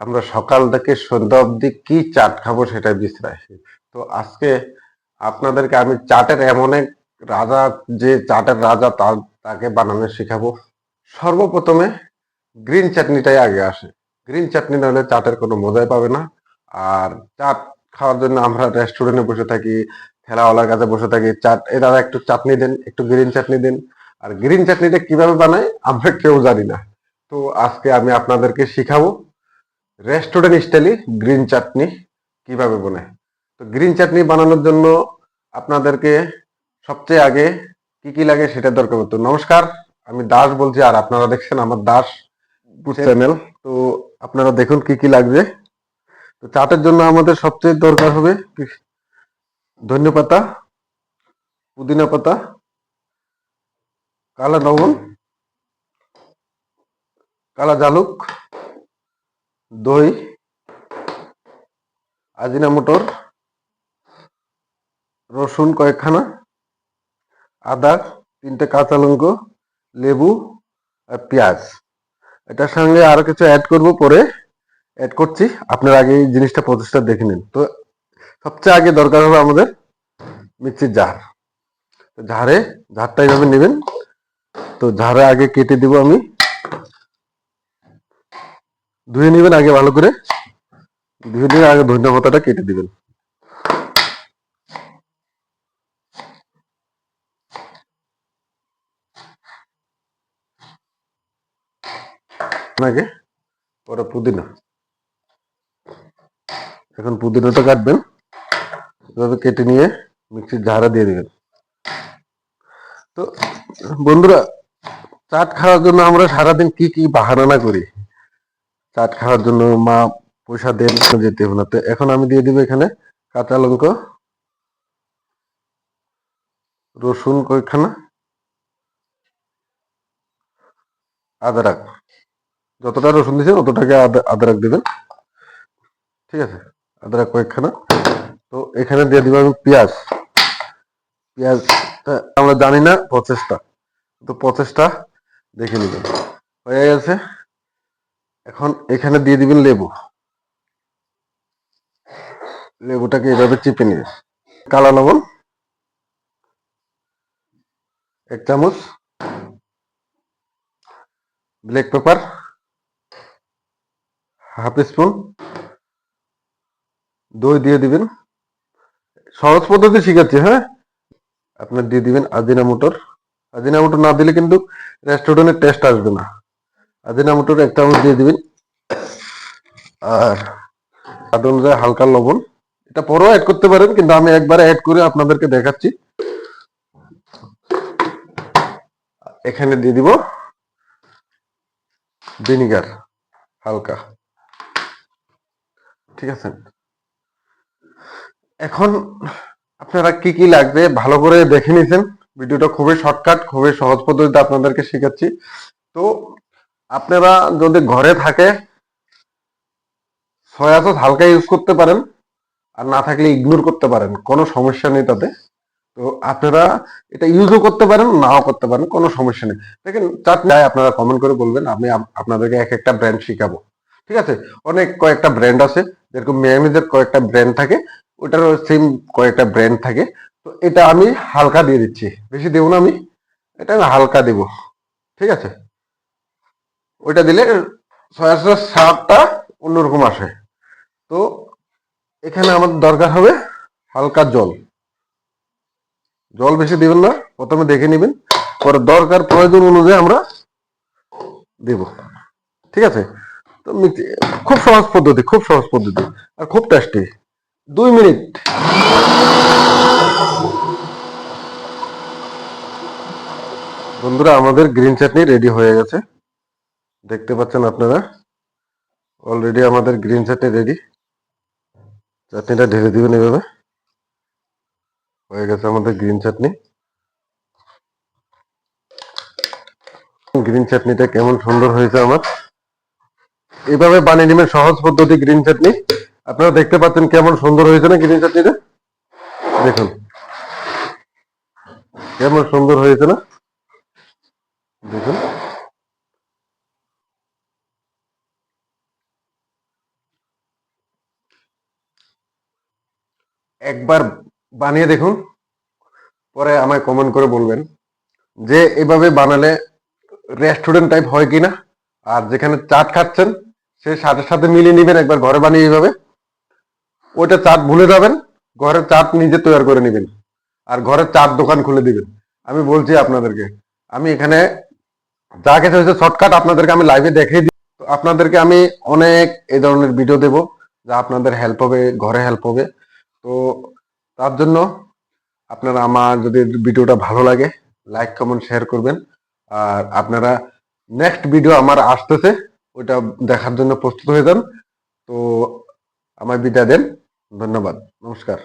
আমরা সকাল থেকে সন্ধ্যা অবধি কি চাট খাব সেটা বিশ্রায় তো আজকে আপনাদেরকে আমি চাটের এমন এক রাজা, যে চাটের রাজা তা- তাকে বানানো শেখাবো। সর্বপ্রথমে গ্রিন চাটনিটাই আগে আসে। গ্রিন চাটনি না হলে চাটের কোনো মজাই পাবে না। আর চাট খাওয়ার জন্য আমরা রেস্টুরেন্টে বসে থাকি, ঠেলাওয়ালার কাছে বসে থাকি। চাট, এ দাদা একটু চাটনি দেন, একটু গ্রিন চাটনি দেন। আর গ্রিন চাটনিটা কীভাবে বানায় আমরা কেউ জানি না। তো আজকে আমি আপনাদেরকে শিখাবো রেস্টুরেন্ট স্টাইলে গ্রিন চাটনি কীভাবে বানায় তো গ্রিন চাটনি বানানোর জন্য আপনাদেরকে সবচেয়ে আগে কি কি লাগে সেটা দরকার হতো নমস্কার আমি দাস বলছি আর আপনারা দেখছেন আমার দাস চ্যানেল তো আপনারা দেখুন কি কি লাগবে। তো চাটের জন্য আমাদের সবচেয়ে দরকার হবে কি- ধনে পাতা পুদিনা পাতা কালা লবণ কালা জালুক দই আজিনা মটর, রসুন কয়েকখানা, আদা, তিনটে কাঁচা লঙ্কা, লেবু আর পেঁয়াজ। এটার সঙ্গে আরও কিছু অ্যাড করব, পরে অ্যাড করছি। আপনার আগে এই জিনিসটা প্রচেষ্টা দেখে নিন। তো সবচেয়ে আগে দরকার হবে আমাদের মিক্সির জার। ঝাড়ে ঝাড়টা এইভাবে নেবেন। তো ঝাড়ে আগে কেটে দিব আমি। ধুয়ে নেবেন আগে ভালো করে। ধুয়ে নিয়ে আগে ধনিয়া পাতাটা কেটে দিবেন। আগে পরে পুদিনা। এখন পুদিনাটা কাটবেন। এভাবে কেটে নিয়ে মিক্সির ঝাড়া দিয়ে দিবেন। তো বন্ধুরা, চাট খাওয়ার জন্য আমরা সারাদিন কি কি বাহানা করি। চাট খাওয়ার জন্য মা পয়সা দেন যেতে হবে না। তো এখন আমি দিয়ে দিব এখানে কাঁচা লঙ্কা, রসুন কয়েকখানা আদারাক যতটা রসুন দিয়েছেন অতটাকে আদা- আদারাক দিবেন। ঠিক আছে? আদারাক কয়েকখানা। তো এখানে দিয়ে দিব আমি পেঁয়াজ। পেঁয়াজ আমরা জানি না প্রচেষ্টা। তো প্রচেষ্টা দেখে নেবেন। হয়ে গেছে। এখন এখানে দিয়ে দিবেন লেবু। লেবুটাকে এভাবে চিপে নিয়ে কালো লবণ, এক চামচ ব্ল্যাক পেপার হাফ স্পুন দই দিয়ে দিবেন। সহজ পদ্ধতি শিখাচ্ছি হ্যাঁ? আপনার দিয়ে দিবেন আজিনা মোটর। আজিনা মোটর না দিলে কিন্তু রেস্টুরেন্টের টেস্ট আসবে না। আজিনা মোটর এক চামচ দিয়ে দিবেন। আর স্বাদ অনুযায়ী হালকা লবণ। এটা পরেও অ্যাড করতে পারেন, কিন্তু আমি একবারে অ্যাড করে আপনাদেরকে দেখাচ্ছি। এখানে দিয়ে দিব ভিনিগার হালকা। ঠিক আছে? এখন আপনারা কি কি লাগবে ভালো করে দেখে নিছেন। ভিডিওটা খুবই শর্টকাট খুবই সহজ পদ্ধতিতে আপনাদেরকে শেখাচ্ছি। তো আপনারা যদি ঘরে থাকে সয়া সস হালকা ইউজ করতে পারেন, আর না থাকলে ইগনোর করতে পারেন, কোনো সমস্যা নেই তাতে। তো আপনারা এটা ইউজও করতে পারেন, নাও করতে পারেন, কোনো সমস্যা নেই। দেখেন চাটনি আপনারা কমেন্ট করে বলবেন, আমি আপনাদেরকে এক একটা ব্র্যান্ড শিখাবো। ঠিক আছে? অনেক কয়েকটা ব্র্যান্ড আছে, যেরকম মেয়ানিজের কয়েকটা ব্র্যান্ড থাকে, ওটারও সেম কয়েকটা ব্র্যান্ড থাকে। তো এটা আমি হালকা দিয়ে দিচ্ছি। বেশি দেবো না আমি, এটা আমি হালকা দেব। ঠিক আছে? ওইটা দিলে সয়া স্বাদটা অন্যরকম আসে। তো এখানে আমাদের দরকার হবে হালকা জল। জল বেশি দিবেন না, প্রথমে দেখে নেবেন, পরে দরকার প্রয়োজন অনুযায়ী আমরা দেব। ঠিক আছে? তো খুব সহজ পদ্ধতি, খুব সহজ পদ্ধতি আর খুব টেস্টি দুই মিনিট। বন্ধুরা, আমাদের গ্রিন চাটনি রেডি হয়ে গেছে। দেখতে পাচ্ছেন আপনারা? অলরেডি আমাদের গ্রিন চাটনি রেডি চাটনিটা ঢেলে দিবেন এভাবে। হয়ে গেছে আমাদের গ্রিন চাটনি গ্রিন চাটনিটা কেমন সুন্দর হয়েছে আমার। এভাবে বানিয়ে নেবেন সহজ পদ্ধতি গ্রিন চাটনি আপনারা দেখতে পাচ্ছেন কেমন সুন্দর হয়েছে না গ্রিন চাটনিটা দেখুন। কেমন সুন্দর হয়েছে না? দেখুন। একবার বানিয়ে দেখুন, পরে আমায় কমেন্ট করে বলবেন যে এভাবে বানালে রেস্টুরেন্ট টাইপ হয় কিনা, আর যেখানে চাট খাচ্ছেন সে সাথে সাথে মিলিয়ে নেবেন, একবার ঘরে বানিয়ে এইভাবে। ওইটা চাট ভুলে যাবেন, ঘরের চাট নিজে তৈরি করে নেবেন, আর ঘরের চাট দোকান খুলে দিবেন। আমি বলছি আপনাদেরকে, আমি এখানে যা কিছু হয়েছে শর্টকাট আপনাদেরকে আমি লাইভে দেখিয়ে দিই। আপনাদেরকে আমি অনেক এই ধরনের ভিডিও দেব, যা আপনাদের হেল্প হবে, ঘরে হেল্প হবে। তো তার জন্য আপনারা আমার যদি ভিডিওটা ভালো লাগে লাইক কমেন্ট শেয়ার করবেন। আর আপনারা নেক্সট ভিডিও আমার আসতেছে, ওইটা দেখার জন্য প্রস্তুত হয়ে যান। তো আমার বিদায় দেন। ধন্যবাদ। নমস্কার।